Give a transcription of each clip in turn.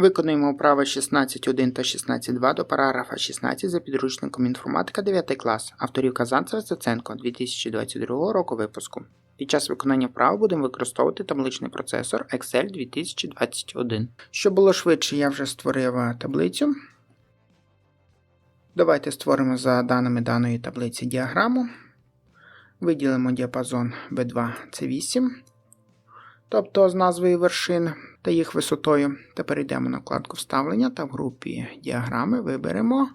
Виконуємо вправи 16.1 та 16.2 до параграфа 16 за підручником інформатика 9 клас, авторів Казанцева Стеценко 2022 року випуску. Під час виконання вправ будемо використовувати табличний процесор Excel 2021. Щоб було швидше, я вже створив е, таблицю. Давайте створимо за даними даної таблиці діаграму. Виділимо діапазон B2 це 8 тобто з назвою вершин та їх висотою. Тепер йдемо на вкладку Вставлення та в групі діаграми виберемо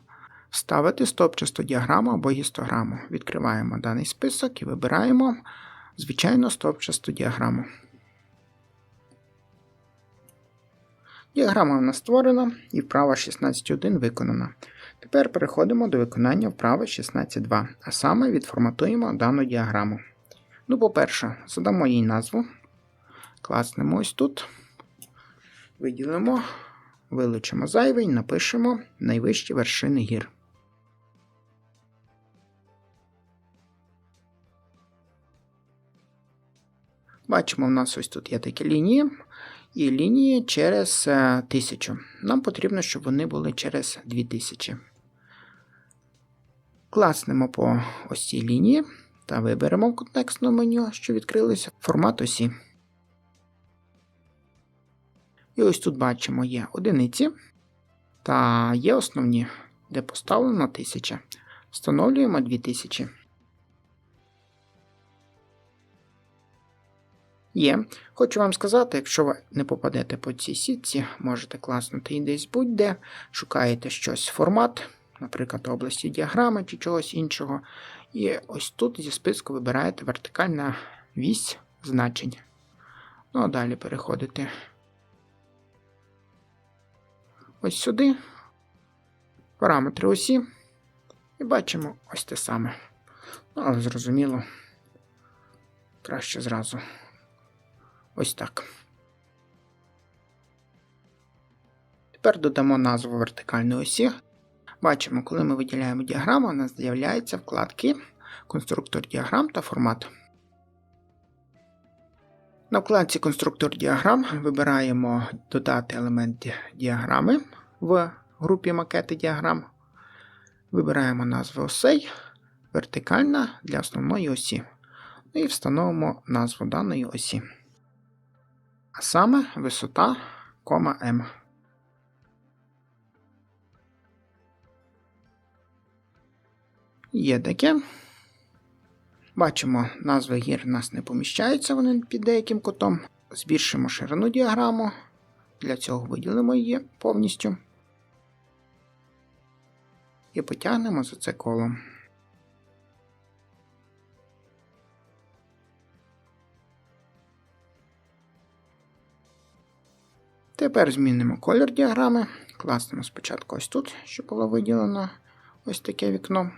Вставити стопчасту діаграму або гістограму. Відкриваємо даний список і вибираємо звичайно стопчасту діаграму. Діаграма в нас створена і вправа 16.1 виконана. Тепер переходимо до виконання вправи 16.2, а саме відформатуємо дану діаграму. Ну, по-перше, задамо їй назву. Класнемо ось тут, виділимо, вилучимо зайвий, напишемо найвищі вершини гір. Бачимо, в нас ось тут є такі лінії, і лінії через 1000. Нам потрібно, щоб вони були через 2000. Класнемо по ось цій лінії та виберемо в контекстному меню, що відкрилося, формат осі. І ось тут бачимо є одиниці та є основні, де поставлено 1000. Встановлюємо 2000. Є. Хочу вам сказати, якщо ви не попадете по цій сітці, можете класнути і десь будь-де, шукаєте щось формат, наприклад, області діаграми чи чогось іншого. І ось тут зі списку вибираєте вертикальна вісь значень. Ну а далі переходите ось сюди, параметри осі, і бачимо ось те саме. Ну, але зрозуміло, краще зразу ось так. Тепер додамо назву вертикальної осі. Бачимо, коли ми виділяємо діаграму, у нас з'являються вкладки конструктор діаграм та формат. На вкладці Конструктор діаграм вибираємо додати елемент діаграми в групі макети діаграм. Вибираємо назву осей, вертикальна для основної осі. Ну і встановимо назву даної осі. А саме висота, кома М. Є таке. Бачимо, назви гір у нас не поміщаються вони під деяким кутом. Збільшимо ширину діаграму. Для цього виділимо її повністю. І потягнемо за це колом. Тепер змінимо колір діаграми. Класнемо спочатку ось тут, щоб було виділено ось таке вікно.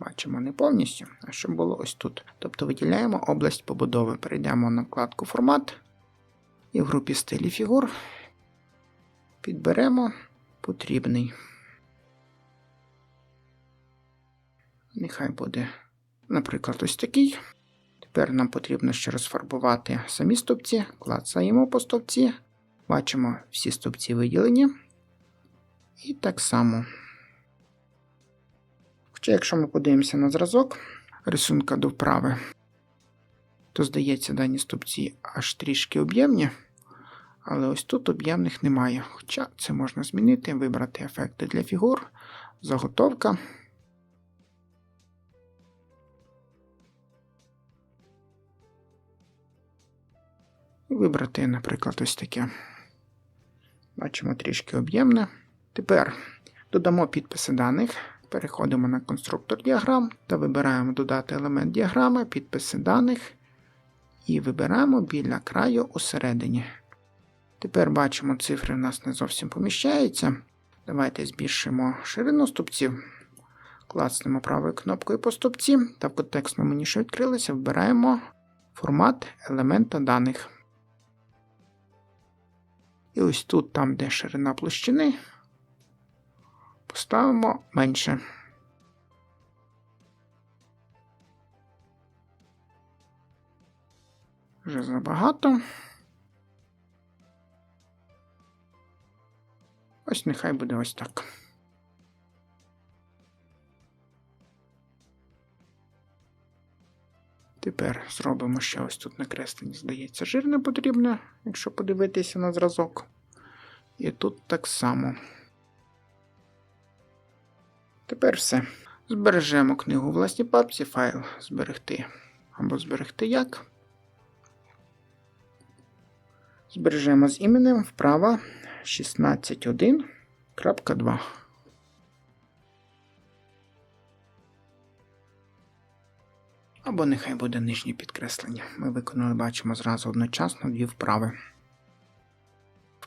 Бачимо не повністю, а щоб було ось тут. Тобто виділяємо область побудови. Перейдемо на вкладку Формат і в групі стилі фігур підберемо потрібний. Нехай буде, наприклад, ось такий. Тепер нам потрібно ще розфарбувати самі стовпці, клацаємо по стовпці, бачимо всі стовпці виділені. І так само. Хоча, якщо ми подивимося на зразок рисунка до вправи, то здається, дані стовпці аж трішки об'ємні. Але ось тут об'ємних немає. Хоча це можна змінити, вибрати ефекти для фігур, заготовка. І вибрати, наприклад, ось таке. Бачимо трішки об'ємне. Тепер додамо підписи даних. Переходимо на конструктор діаграм та вибираємо додати елемент діаграми, підписи даних. І вибираємо біля краю усередині. Тепер бачимо, цифри в нас не зовсім поміщаються. Давайте збільшимо ширину стопців. Класнемо правою кнопкою по стопці та в контекстному мені, що відкрилося, вибираємо формат елемента даних. І ось тут, там, де ширина площини, поставимо менше. Вже забагато. Ось нехай буде ось так. Тепер зробимо ще ось тут накреслення, здається, жирне потрібне, якщо подивитися на зразок. І тут так само. Тепер все. Збережемо книгу у власній папці, файл зберегти. Або зберегти як. Збережемо з іменем вправо 16.1.2. Або нехай буде нижнє підкреслення. Ми виконали, бачимо зразу одночасно дві вправи.